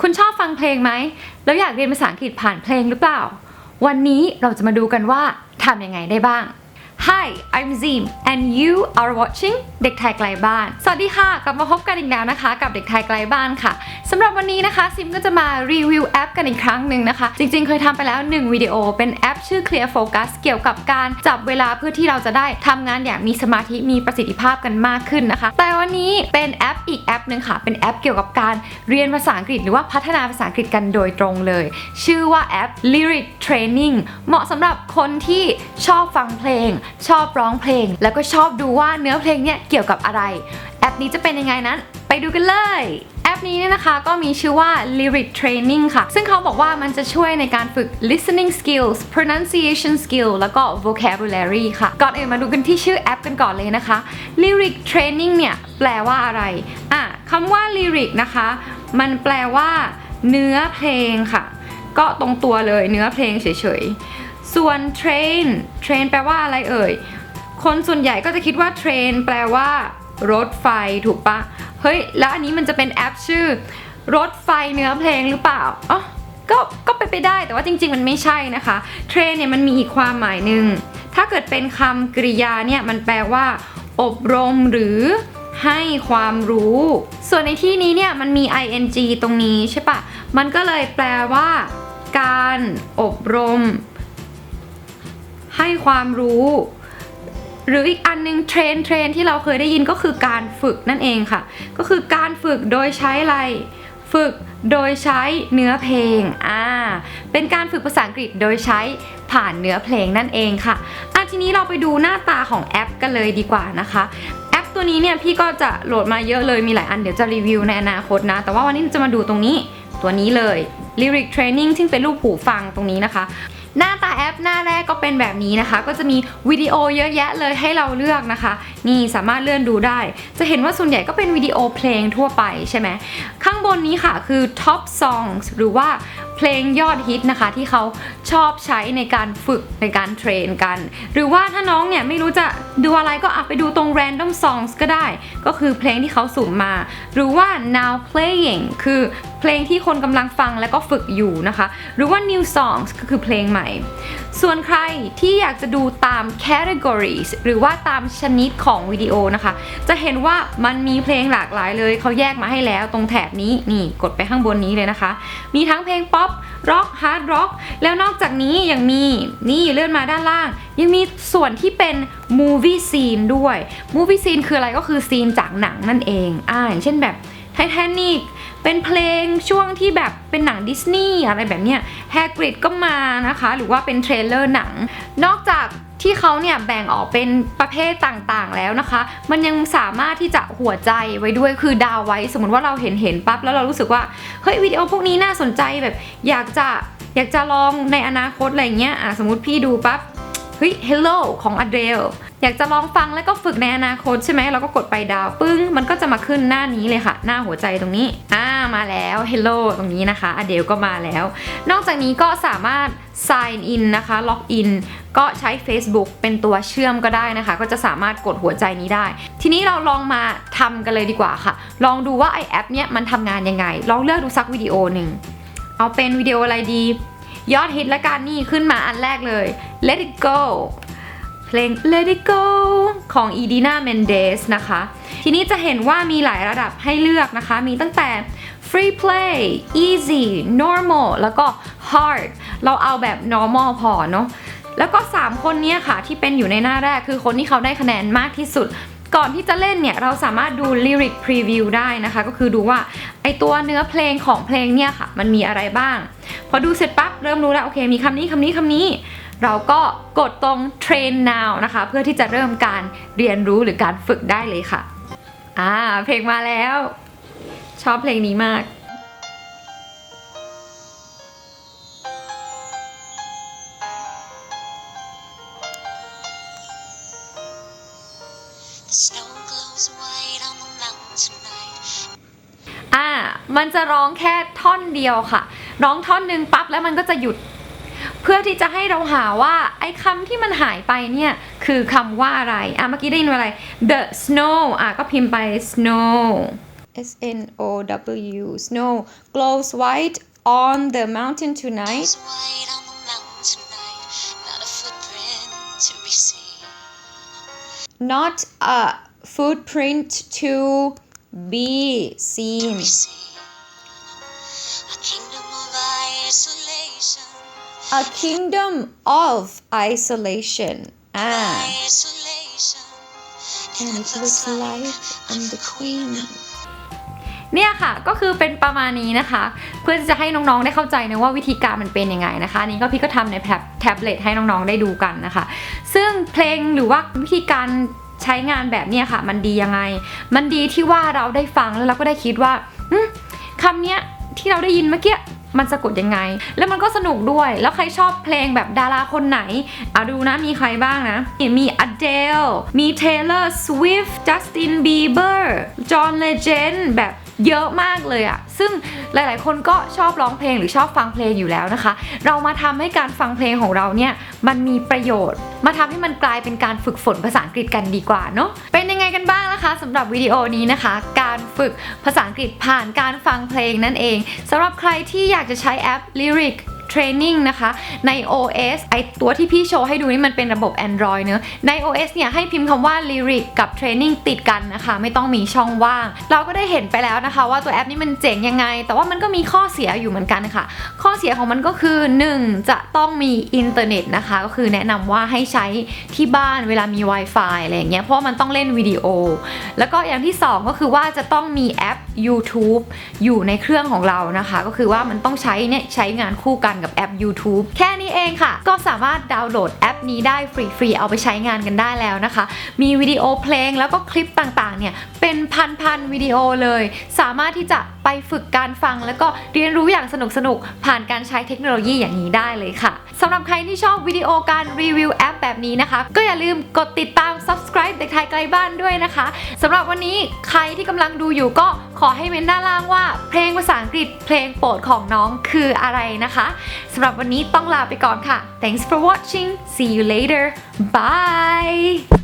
คุณชอบฟังเพลงไหม แล้วอยากเรียนภาษาอังกฤษผ่านเพลงหรือเปล่า วันนี้เราจะมาดูกันว่าทำยังไงได้บ้าง Hi I'm Zim and you are watching เด็กไทยไกลบ้าน สวัสดีค่ะ กลับมาพบกันอีกแล้วนะคะ กับเด็กไทยไกลบ้านค่ะสำหรับวันนี้นะคะ ซิมก็จะมารีวิวแอปกันอีกครั้งหนึ่งนะคะ จริงๆ เคยทำไปแล้ว 1 วิดีโอ เป็นแอปชื่อ Clear Focus เกี่ยวกับการจับเวลาเพื่อที่เราจะได้ทำงานอย่างมีสมาธิมีประสิทธิภาพกันมากขึ้นนะคะ แต่วันนี้เป็นแอปอีกแอปหนึ่งค่ะ เป็นแอปเกี่ยวกับการเรียนภาษาอังกฤษ หรือว่าพัฒนาภาษาอังกฤษกันโดยตรงเลย ชื่อว่าแอป Lyric Training เหมาะสำหรับคนที่ชอบฟังเพลงชอบร้องเพลง แล้วก็ชอบดูว่าเนื้อเพลงเนี่ยเกี่ยวกับอะไร แอปนี้จะเป็นยังไงนั้น ไปดูกันเลยแอปนี้เนี่ยนะคะก็มีชื่อว่า Lyric Training ค่ะ ซึ่งเขาบอกว่ามันจะช่วยในการฝึก listening skills pronunciation skill แล้วก็ vocabulary ค่ะ ก่อนอื่นมาดูกันที่ชื่อแอปกันก่อนเลยนะคะ Lyric Training เนี่ยแปลว่าอะไร อะคำว่า lyric นะคะ มันแปลว่า เนื้อเพลงค่ะ ก็ตรงตัวเลยเนื้อเพลงเฉยๆ ส่วน train train แปลว่าอะไรเอ่ย คนส่วนใหญ่ก็จะคิดว่า train แปลว่า รถไฟถูกปะ เฮ้ย แล้วอันนี้มันจะเป็นแอปชื่อ รถไฟเนื้อเพลงหรือเปล่าอ๋อก็ก็ไปนไปได้แต่ว่าจริง ๆ มันไม่ใช่นะคะ train เนี่ยมันมีอีกความหมายหนึ่ง ถ้าเกิดเป็นคำกริยาเนี่ยมันแปลว่า อบรมหรือให้ความรู้ ส่วนในที่นี้เนี่ยมันมี ing ตรงนี้ใช่ปะ มันก็เลยแปลว่า การอบรม ให้ความรู้ หรืออีกอันนึงเทรนเทรนที่เราเคยได้ยินก็คือการฝึกนั่นเองค่ะ ก็คือการฝึกโดยใช้อะไรฝึกโดยใช้เนื้อเพลง อ่า เป็นการฝึกภาษาอังกฤษโดยใช้ผ่านเนื้อเพลงนั่นเองค่ะอะทีนี้เราไปดูหน้าตาของแอปกันเลยดีกว่านะคะ แอปตัวนี้เนี่ยพี่ก็จะโหลดมาเยอะเลยมีหลายอันเดี๋ยวจะรีวิวในอนาคตนะ แต่ว่าวันนี้จะมาดูตรงนี้ตัวนี้เลย Lyric Training ซึ่งเป็นรูปหูฟังตรงนี้นะคะ หน้าตาแอปหน้าแรกก็เป็นแบบนี้นะคะ ก็จะมีวิดีโอเยอะแยะเลยให้เราเลือกนะคะ นี่สามารถเลื่อนดูได้ จะเห็นว่าส่วนใหญ่ก็เป็นวิดีโอเพลงทั่วไปใช่ไหมข้างบนนี้ค่ะคือ Top Songs หรือว่าเพลงยอดฮิตนะคะที่เขาชอบใช้ในการฝึกในการเทรนกัน หรือว่าถ้าน้องเนี่ยไม่รู้จะดูอะไรก็อไปดูตรง Random Songs ก็ได้ ก็คือเพลงที่เขาสุ่มมา หรือว่า Now Playing คือเพลงที่คนกำลังฟังแล้วก็ฝึกอยู่นะคะ หรือว่า New Songs ก็คือเพลงใหม่ ส่วนใครที่อยากจะดูตาม categories หรือว่าตามชนิดของวิดีโอนะคะ จะเห็นว่ามันมีเพลงหลากหลายเลย เขาแยกมาให้แล้วตรงแถบนี้นี่กดไปข้างบนนี้เลยนะคะ มีทั้งเพลงป๊อปร็อกฮาร์ดร็อกแล้วนอกจากนี้ยังมีนี่เลื่อนมาด้านล่าง ยังมีส่วนที่เป็น movie scene ด้วย movie scene คืออะไรก็คือซีนจากหนังนั่นเองอ่าอย่างเช่นแบบ ไททานิกเป็นเพลงช่วงที่แบบเป็นหนังดิสนีย์อะไรแบบเนี้ยแฮกริดก็มานะคะ หรือว่าเป็นเทรลเลอร์หนัง นอกจากที่เขาเนี่ยแบ่งออกเป็นประเภทต่างๆแล้วนะคะ มันยังสามารถที่จะหัวใจไว้ด้วยคือดาวไว้ สมมติว่าเราเห็นเห็นปั๊บแล้วเรารู้สึกว่าเฮ้ยวิดีโอพวกนี้น่าสนใจแบบอยากจะอยากจะลองในอนาคตอะไรเงี้ยอะสมมติพี่ดูปั๊บ เฮ้ย Hello ของ Adele อยากจะลองฟังแล้วก็ฝึกในอนาคตใช่ไหมเราก็กดไปดาวปึ้ง มันก็จะมาขึ้นหน้านี้เลยค่ะ หน้าหัวใจตรงนี้ อ่ามาแล้ว Hello ตรงนี้นะคะ Adele ก็มาแล้ว นอกจากนี้ก็สามารถ sign in นะคะ log in ก็ใช้ Facebook เป็นตัวเชื่อมก็ได้นะคะ ก็จะสามารถกดหัวใจนี้ได้ ทีนี้เราลองมาทำกันเลยดีกว่าค่ะ ลองดูว่าไอแอปเนี้ยมันทำงานยังไง ลองเลือกดูสักวิดีโอหนึ่งเอาเป็นวิดีโออะไรดี ยอดฮิตและกันนี่ขึ้นมาอันแรกเลย Let It Go เพลง Let It Go ของ Edina Mendes นะคะ ทีนี้จะเห็นว่ามีหลายระดับให้เลือกนะคะ มีตั้งแต่ Free Play Easy Normal แล้วก็ Hard เราเอาแบบ normal พอเนาะแล้วก็ 3 คนเนี้ยค่ะที่เป็นอยู่ในหน้าแรกคือคนที่เขาได้คะแนนมากที่สุด ก่อนที่จะเล่นเนี่ย เราสามารถดู lyric preview ได้นะคะ ก็คือดูว่าไอตัวเนื้อเพลงของเพลงเนี่ยค่ะ มันมีอะไรบ้าง พอดูเสร็จปั๊บเริ่มรู้แล้ว โอเค มีคำนี้คำนี้คำนี้ เราก็กดตรง train now นะคะ เพื่อที่จะเริ่มการเรียนรู้หรือการฝึกได้เลยค่ะ อ่า เพลงมาแล้ว ชอบเพลงนี้มาก The snow glows white on the mountain tonight. อ่ามันจะร้องแค่ท่อนเดียวค่ะ ร้องท่อนหนึ่งปั๊บแล้วมันก็จะหยุด เพื่อที่จะให้เราหาว่าไอ้คำที่มันหายไปเนี่ยคือคำว่าอะไร อะเมื่อกี้ได้ยินว่าอะไร the snow อะก็พิมพ์ไป snow S N O W snow glows white on the mountain tonight Glows white on the mountain tonight. Not a footprint to be seen. A kingdom of isolation อ่า Isolation. and it looks like I'm the queen เนี่ยค่ะก็คือเป็นประมาณนี้นะคะ เพื่อที่จะให้น้องๆได้เข้าใจนะว่าวิธีการมันเป็นยังไงนะคะอันนี้ก็พี่ก็ทำในแท็บแท็บเล็ตให้น้องๆได้ดูกันนะคะ ซึ่งเพลงหรือว่าวิธีการใช้งานแบบเนี้ยค่ะ มันดียังไง มันดีที่ว่าเราได้ฟังแล้วเราก็ได้คิดว่าอืมคำเนี้ยที่เราได้ยินเมื่อกี้ มันสะกดยังไง แล้วมันก็สนุกด้วย แล้วใครชอบเพลงแบบดาราคนไหนเอาดูนะมีใครบ้างนะ มี Adele มี Taylor Swift Justin Bieber John Legend แบบ เยอะมากเลยอะซึ่งหลายๆ คนก็ชอบร้องเพลงหรือชอบฟังเพลงอยู่แล้วนะคะ เรามาทำให้การฟังเพลงของเราเนี่ยมันมีประโยชน์ มาทำให้มันกลายเป็นการฝึกฝนภาษาอังกฤษกันดีกว่าเนาะเป็นยังไงกันบ้างนะคะสำหรับวิดีโอนี้นะคะ การฝึกภาษาอังกฤษผ่านการฟังเพลงนั่นเองสำหรับใครที่อยากจะใช้แอป Lyric Training นะคะใน OS ไอตัวที่พี่โชว์ให้ดูนี่มันเป็นระบบ Android เนอะใน OS เนี่ยให้พิมพ์คำว่า Lyric กับ Training ติดกันนะคะ ไม่ต้องมีช่องว่าง เราก็ได้เห็นไปแล้วนะคะ ว่าตัวแอปนี้มันเจ๋งยังไง แต่ว่ามันก็มีข้อเสียอยู่เหมือนกันค่ะ ข้อเสียของมันก็คือ 1 จะต้องมีอินเทอร์เน็ตนะคะ ก็คือแนะนำว่าให้ใช้ที่บ้านเวลามี Wi-Fi อะไรอย่างเงี้ยเพราะมันต้องเล่นวิดีโอ แล้วก็อย่างที่ 2 ก็คือว่าจะต้องมีแอป YouTube อยู่ในเครื่องของเรานะคะ ก็คือว่ามันต้องใช้เนี่ยใช้งานคู่กันกับแอป YouTube แค่นี้เองค่ะ ก็สามารถดาวน์โหลดแอปนี้ได้ฟรีๆ เอาไปใช้งานกันได้แล้วนะคะ มีวิดีโอเพลงแล้วก็คลิปต่างๆ เนี่ย เป็นพันๆวิดีโอเลย สามารถที่จะไปฝึกการฟัง แล้วก็เรียนรู้อย่างสนุกๆผ่านการใช้เทคโนโลยีอย่างนี้ได้เลยค่ะสำหรับใครที่ชอบวิดีโอการรีวิวแอปแบบนี้นะคะ ก็อย่าลืมกดติดตาม subscribe เด็กไทยไกลบ้านด้วยนะคะสำหรับวันนี้ใครที่กำลังดูอยู่ก็ขอให้เมนด้านล่างว่า เพลงภาษาอังกฤษเพลงโปรดของน้องคืออะไรนะคะสำหรับวันนี้ต้องลาไปก่อนค่ะ thanks for watching see you later bye